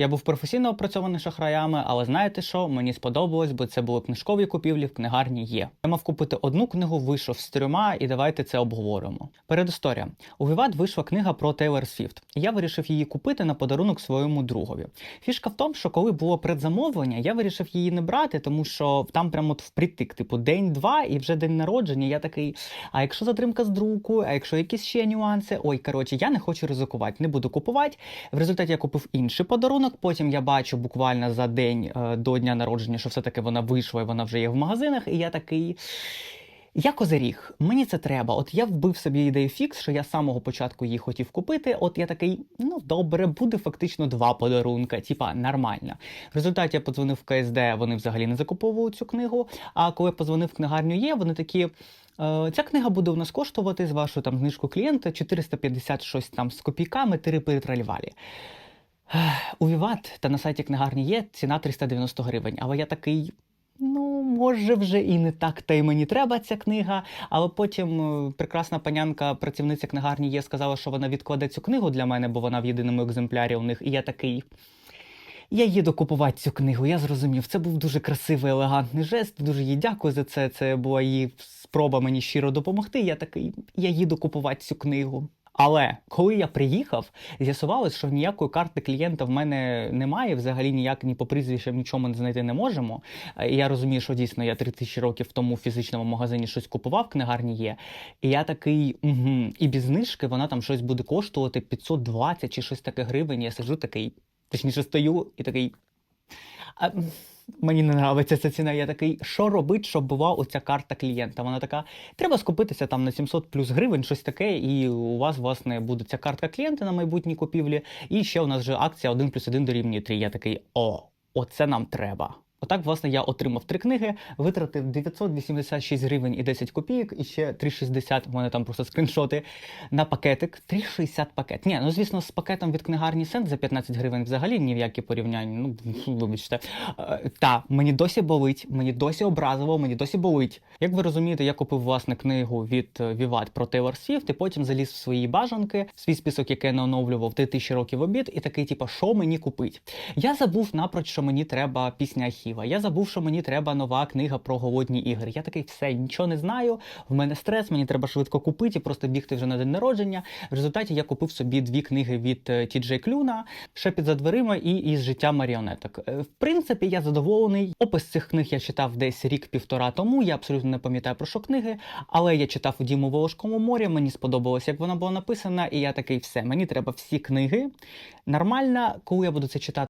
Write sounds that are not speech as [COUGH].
Я був професійно опрацьований шахраями, але знаєте що? Мені сподобалось, бо це були книжкові купівлі в книгарні є. Я мав купити одну книгу, вийшов з трьома, і давайте це обговоримо. Передісторія. У Віват вийшла книга про Тейлор Свіфт. Я вирішив її купити на подарунок своєму другові. Фішка в тому, що коли було предзамовлення, я вирішив її не брати, тому що там прямо от впритик, типу, день-два і вже день народження. Я такий. А якщо затримка з друку, а якщо якісь ще нюанси, ой, коротше, я не хочу ризикувати, не буду купувати. В результаті я купив інший подарунок. Потім я бачу буквально за день е, до дня народження, що все-таки вона вийшла і вона вже є в магазинах. І я такий. Я козиріг, мені це треба. От я вбив собі ідею фікс, що я з самого початку її хотів купити. От я такий, ну добре, буде фактично два подарунка, типа нормально. В результаті я подзвонив в КСД, вони взагалі не закуповували цю книгу. А коли я подзвонив в книгарню є, вони такі. «Е, Ця книга буде у нас коштувати з вашою там знижкою клієнта 450 щось там з копійками, тири перетралювалі. [SIGHS] У Віват та на сайті книгарні є ціна 390 гривень. Але я такий. Ну, може, вже і не так, та й мені треба ця книга. Але потім е, прекрасна панянка, працівниця книгарні є, сказала, що вона відкладе цю книгу для мене, бо вона в єдиному екземплярі у них. І я такий. Я їду купувати цю книгу, я зрозумів. Це був дуже красивий, елегантний жест. Дуже їй дякую за це. Це була її спроба мені щиро допомогти. Я такий, я їду купувати цю книгу. Але коли я приїхав, з'ясувалось, що ніякої карти клієнта в мене немає, взагалі ніяк ні по прізвищам нічого знайти не можемо. Е, я розумію, що дійсно я 3000 років тому в фізичному магазині щось купував, книгарні є. І я такий, угу. і без знижки вона там щось буде коштувати 520 чи щось таке гривень. Я сиджу такий, точніше стою і такий. А, мені не подобається ця ціна. Я такий, що робить, щоб була оця карта клієнта? Вона така, треба скупитися там на 700 плюс гривень, щось таке, і у вас, власне, буде ця картка клієнта на майбутні купівлі. І ще у нас вже акція 1 плюс 1 дорівнює 3. Я такий, о, оце нам треба. Отак, власне, я отримав три книги, витратив 986 гривень і 10 копійок, і ще 3,60, у мене там просто скріншоти, на пакетик. 3,60 пакет. Ні, ну звісно, з пакетом від книгарні Сент за 15 гривень взагалі ні в які порівняння. Ну, [LAUGHS] вибачте. Е, Та, мені досі болить, мені досі образиво, мені досі болить. Як ви розумієте, я купив власне книгу від е, Vivat про Taylor Swift, і потім заліз в свої бажанки, в свій список, який я не оновлював 3000 років обід, і такий, типа, що мені купить? Я забув напроч, що мені треба пісня Ахіва. Я забув, що мені треба нова книга про голодні ігри. Я такий, все, нічого не знаю. В мене стрес, мені треба швидко купити і просто бігти вже на день народження. В результаті я купив собі дві книги від Ті Джей Клюна, ще під за дверима і із життя маріонеток. Е, В принципі, я задоволений. Опис цих книг я читав десь рік-півтора тому. Я абсолютно не пам'ятаю про що книги, але я читав у Діму Волошкому морі. Мені сподобалось, як вона була написана, і я такий, все, мені треба всі книги. Нормально, коли я буду це читати.